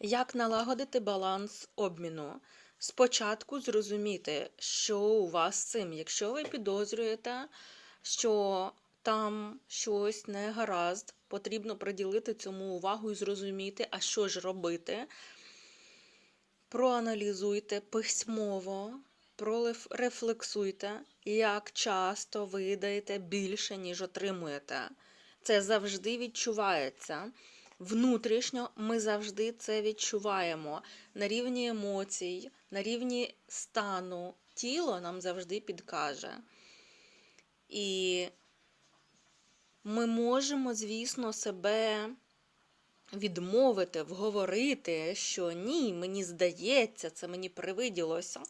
Як налагодити баланс обміну? Спочатку зрозуміти, що у вас з цим. Якщо ви підозрюєте, що там щось не гаразд, потрібно приділити цьому увагу і зрозуміти, а що ж робити. Проаналізуйте письмово, прорефлексуйте, як часто ви даєте більше, ніж отримуєте. Це завжди відчувається. Внутрішньо ми завжди це відчуваємо на рівні емоцій, на рівні стану. Тіло нам завжди підкаже. І ми можемо, звісно, себе відмовити, вговорити, що ні, мені здається, це мені привиділося.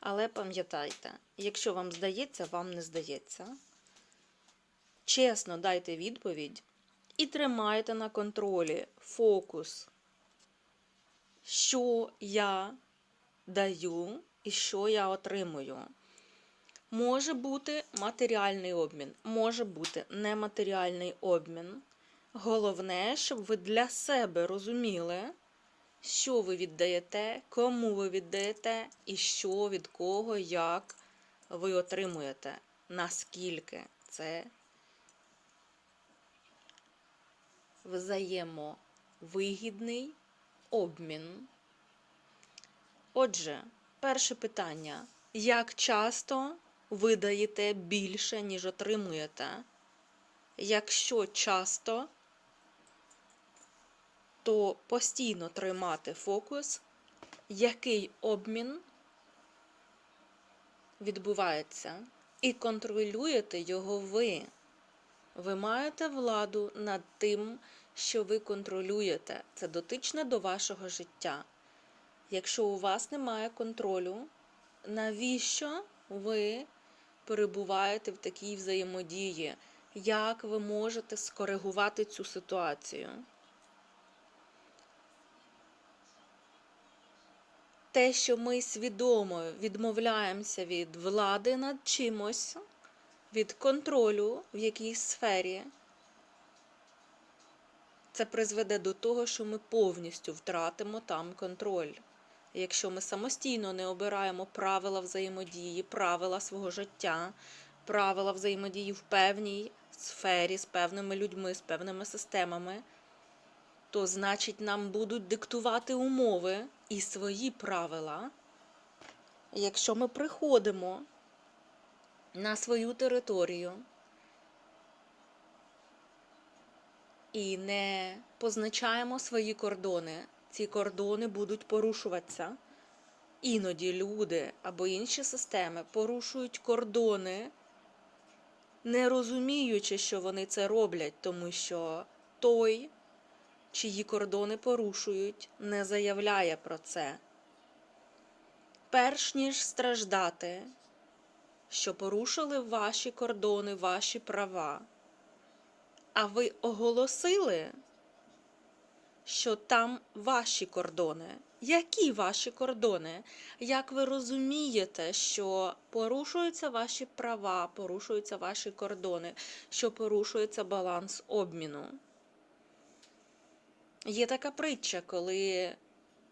Але пам'ятайте, якщо вам здається, вам не здається. Чесно дайте відповідь і тримайте на контролі фокус, що я даю і що я отримую. Може бути матеріальний обмін, може бути нематеріальний обмін. Головне, щоб ви для себе розуміли, що ви віддаєте, кому ви віддаєте, і що від кого, як ви отримуєте, наскільки це взаємовигідний обмін. Отже, перше питання: як часто ви даєте більше, ніж отримуєте? Якщо часто, то постійно тримати фокус, який обмін відбувається, і контролюєте його ви. Ви маєте владу над тим, що ви контролюєте. Це дотичне до вашого життя. Якщо у вас немає контролю, навіщо ви перебуваєте в такій взаємодії? Як ви можете скоригувати цю ситуацію? Те, що ми свідомо відмовляємося від влади над чимось, від контролю в якійсь сфері, це призведе до того, що ми повністю втратимо там контроль. Якщо ми самостійно не обираємо правила взаємодії, правила свого життя, правила взаємодії в певній сфері з певними людьми, з певними системами, то значить нам будуть диктувати умови і свої правила. Якщо ми приходимо на свою територію і не позначаємо свої кордони, ці кордони будуть порушуватися. Іноді люди або інші системи порушують кордони, не розуміючи, що вони це роблять, тому що той, чиї кордони порушують, не заявляє про це. Перш ніж страждати, що порушили ваші кордони, ваші права, а ви оголосили, що там ваші кордони. Які ваші кордони? Як ви розумієте, що порушуються ваші права, порушуються ваші кордони, що порушується баланс обміну? Є така притча, коли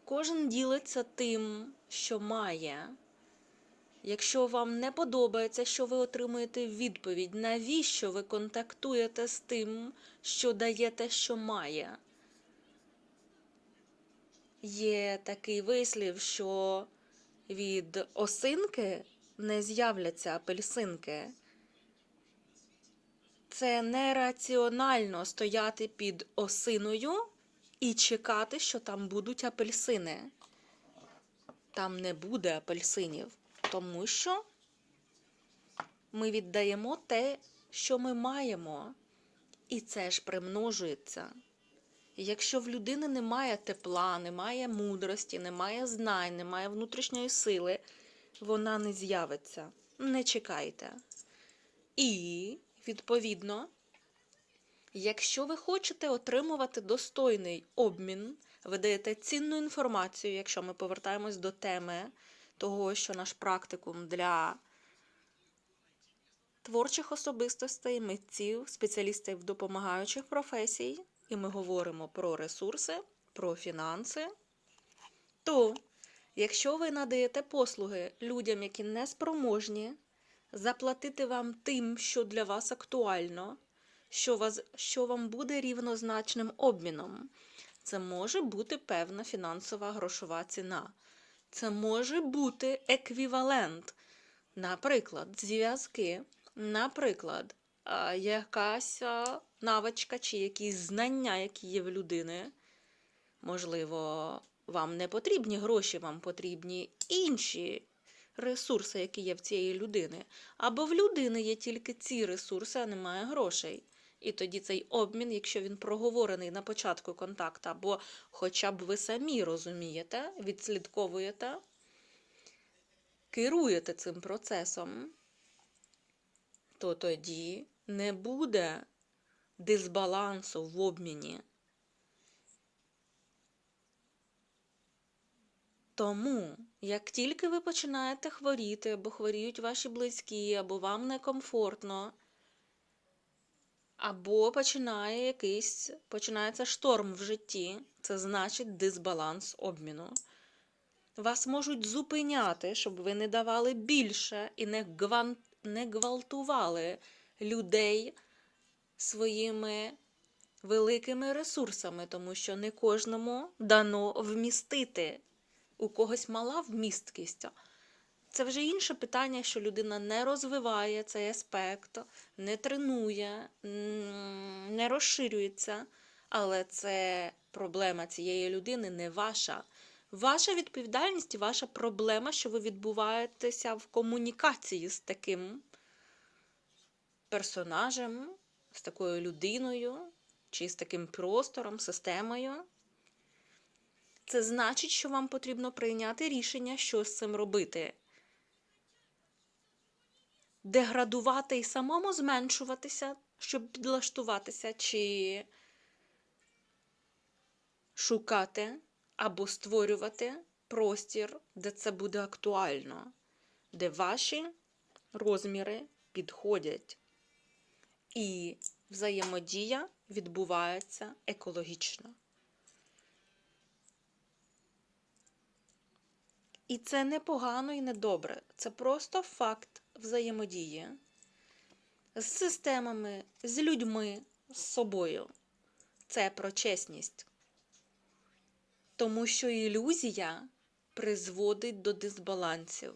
кожен ділиться тим, що має. Якщо вам не подобається, що ви отримуєте відповідь, навіщо ви контактуєте з тим, що даєте, що має? Є такий вислів, що від осинки не з'являться апельсинки. Це нераціонально стояти під осиною і чекати, що там будуть апельсини. Там не буде апельсинів, тому що ми віддаємо те, що ми маємо, і це ж примножується. Якщо в людини немає тепла, немає мудрості, немає знань, немає внутрішньої сили, вона не з'явиться. Не чекайте. І, відповідно, якщо ви хочете отримувати достойний обмін, ви даєте цінну інформацію, якщо ми повертаємось до теми того, що наш практикум для творчих особистостей, митців, спеціалістів допомагаючих професій, і ми говоримо про ресурси, про фінанси, То, якщо ви надаєте послуги людям, які не спроможні заплатити вам тим, що для вас актуально, що, вас, що вам буде рівнозначним обміном, це може бути певна фінансова грошова ціна. Це може бути еквівалент. Наприклад, зв'язки, наприклад, якась навичка чи якісь знання, які є в людини. Можливо, вам не потрібні гроші, вам потрібні інші ресурси, які є в цієї людини. Або в людини є тільки ці ресурси, а немає грошей. І тоді цей обмін, якщо він проговорений на початку контакту, або хоча б ви самі розумієте, відслідковуєте, керуєте цим процесом, то тоді не буде дисбалансу в обміні. Тому, як тільки ви починаєте хворіти, або хворіють ваші близькі, або вам некомфортно, або починає якийсь, починається шторм в житті, це значить дисбаланс обміну. Вас можуть зупиняти, щоб ви не давали більше і не, гван... не гвалтували людей своїми великими ресурсами, тому що не кожному дано вмістити. У когось мала вмісткість. Це вже інше питання, що людина не розвиває цей аспект, не тренує, не розширюється. Але це проблема цієї людини не ваша. Ваша відповідальність і ваша проблема, що ви відбуваєтеся в комунікації з таким персонажем, з такою людиною, чи з таким простором, системою. Це значить, що вам потрібно прийняти рішення, що з цим робити. Деградувати і самому зменшуватися, щоб підлаштуватися, чи шукати або створювати простір, де це буде актуально, де ваші розміри підходять. І взаємодія відбувається екологічно. І це не погано і не добре. Це просто факт взаємодії з системами, з людьми, з собою. Це про чесність. Тому що ілюзія призводить до дисбалансів.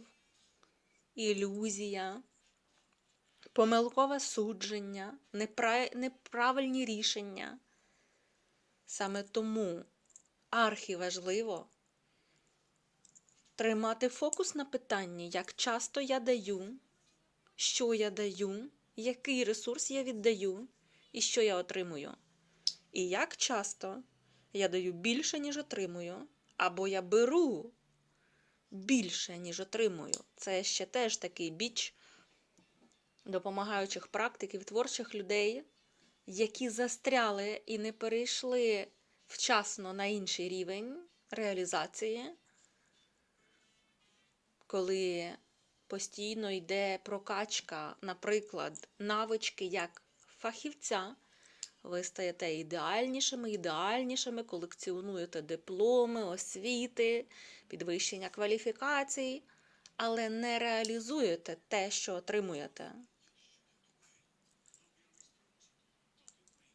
Ілюзія, помилкове судження, неправильні рішення. Саме тому архіважливо тримати фокус на питанні, як часто я даю, що я даю, який ресурс я віддаю і що я отримую. І як часто я даю більше, ніж отримую, або я беру більше, ніж отримую. Це ще теж такий біч допомагаючих практиків, творчих людей, які застряли і не перейшли вчасно на інший рівень реалізації коли постійно йде прокачка, наприклад, навички як фахівця, ви стаєте ідеальнішими, ідеальнішими, колекціонуєте дипломи, освіти, підвищення кваліфікацій, але не реалізуєте те, що отримуєте.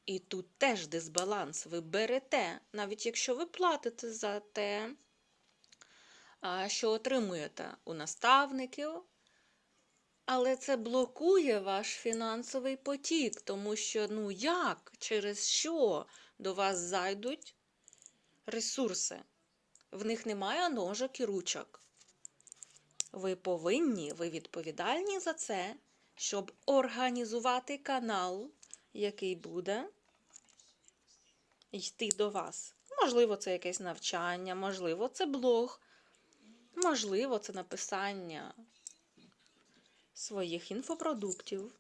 І тут теж дисбаланс. Ви берете, навіть якщо ви платите за те, що отримуєте у наставників, але це блокує ваш фінансовий потік, тому що, ну як, через що до вас зайдуть ресурси? В них немає ножок і ручок. Ви повинні, ви відповідальні за це, щоб організувати канал, який буде йти до вас. Можливо, це якесь навчання, можливо, це блог, можливо, це написання своїх інфопродуктів.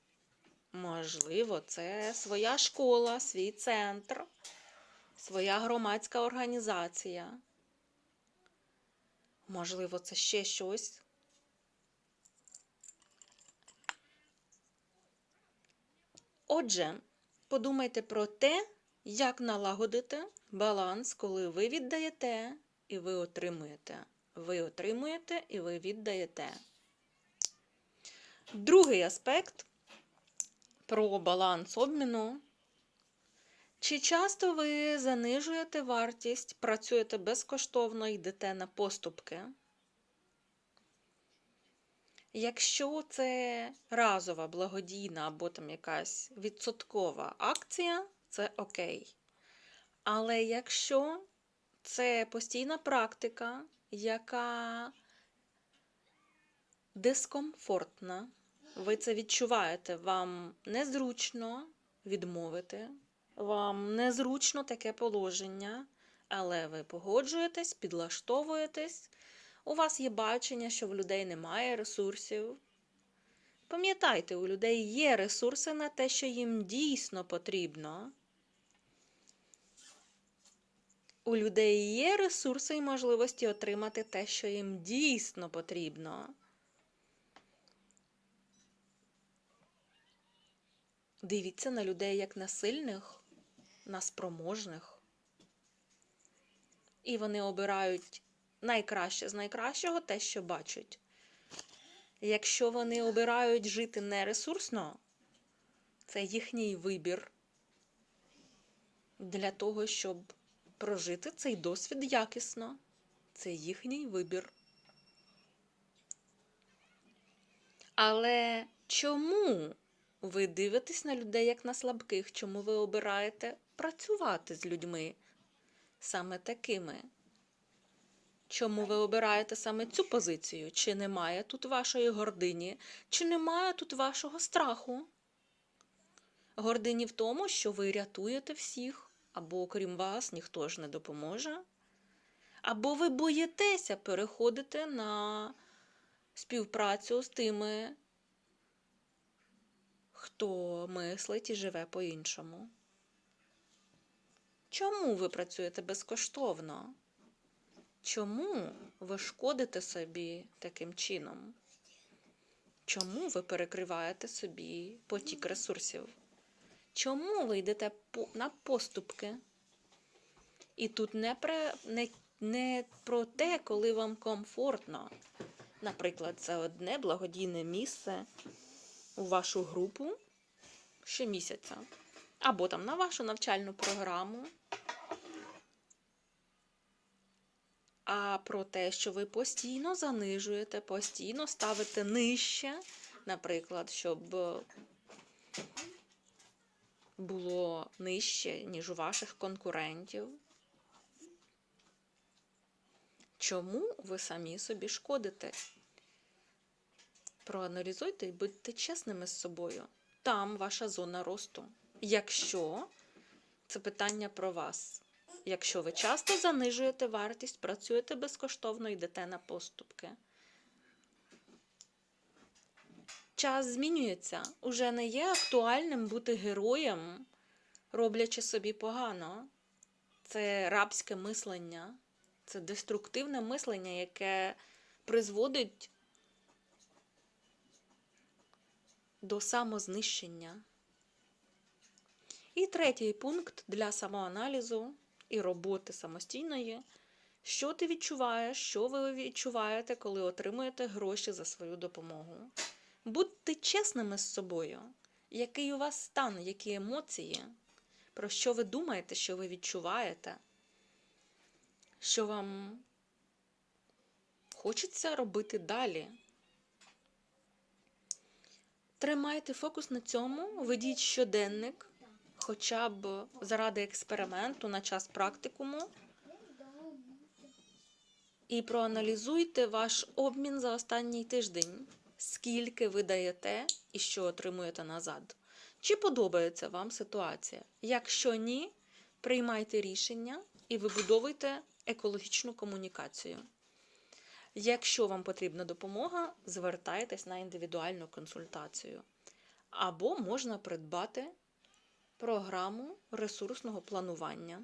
Можливо, це своя школа, свій центр, своя громадська організація. Можливо, це ще щось. Отже, подумайте про те, як налагодити баланс, коли ви віддаєте і ви отримуєте. Ви отримуєте і ви віддаєте. Другий аспект про баланс обміну. Чи часто ви занижуєте вартість, працюєте безкоштовно, йдете на поступки? Якщо це разова, благодійна або там якась відсоткова акція, це окей. Але якщо це постійна практика, яка дискомфортна, ви це відчуваєте, вам незручно відмовити, вам незручно таке положення, але ви погоджуєтесь, підлаштовуєтесь, у вас є бачення, що в людей немає ресурсів. Пам'ятайте, у людей є ресурси на те, що їм дійсно потрібно. У людей є ресурси і можливості отримати те, що їм дійсно потрібно. Дивіться на людей як на сильних, на спроможних. І вони обирають найкраще з найкращого те, що бачать. Якщо вони обирають жити нересурсно, це їхній вибір для того, щоб прожити цей досвід якісно. Це їхній вибір. Але чому ви дивитесь на людей як на слабких? Чому ви обираєте працювати з людьми саме такими? Чому ви обираєте саме цю позицію? Чи немає тут вашої гордині, чи немає тут вашого страху? Гордині в тому, що ви рятуєте всіх, або окрім вас ніхто ж не допоможе. Або ви боїтеся переходити на співпрацю з тими, хто мислить і живе по-іншому. Чому ви працюєте безкоштовно? Чому ви шкодите собі таким чином? Чому ви перекриваєте собі потік ресурсів? Чому ви йдете на поступки? І тут не, про, не, не про те, коли вам комфортно. Наприклад, це одне благодійне місце у вашу групу щомісяця. Або там на вашу навчальну програму. а про те, що ви постійно занижуєте, постійно ставите нижче, наприклад, щоб було нижче, ніж у ваших конкурентів. Чому ви самі собі шкодите? Проаналізуйте і будьте чесними з собою. Там ваша зона росту. Якщо це питання про вас. Якщо ви часто занижуєте вартість, працюєте безкоштовно, йдете на поступки. Час змінюється. Уже не є актуальним бути героєм, роблячи собі погано. Це рабське мислення, це деструктивне мислення, яке призводить до самознищення. І третій пункт для самоаналізу і роботи самостійної. Що ти відчуваєш, що ви відчуваєте, коли отримуєте гроші за свою допомогу? Будьте чесними з собою. Який у вас стан, які емоції? Про що ви думаєте, що ви відчуваєте? Що вам хочеться робити далі? Тримайте фокус на цьому, ведіть щоденник хоча б заради експерименту на час практикуму. І проаналізуйте ваш обмін за останній тиждень, скільки ви даєте і що отримуєте назад. Чи подобається вам ситуація? Якщо ні, приймайте рішення і вибудовуйте екологічну комунікацію. Якщо вам потрібна допомога, звертайтесь на індивідуальну консультацію. Або можна придбати програму ресурсного планування.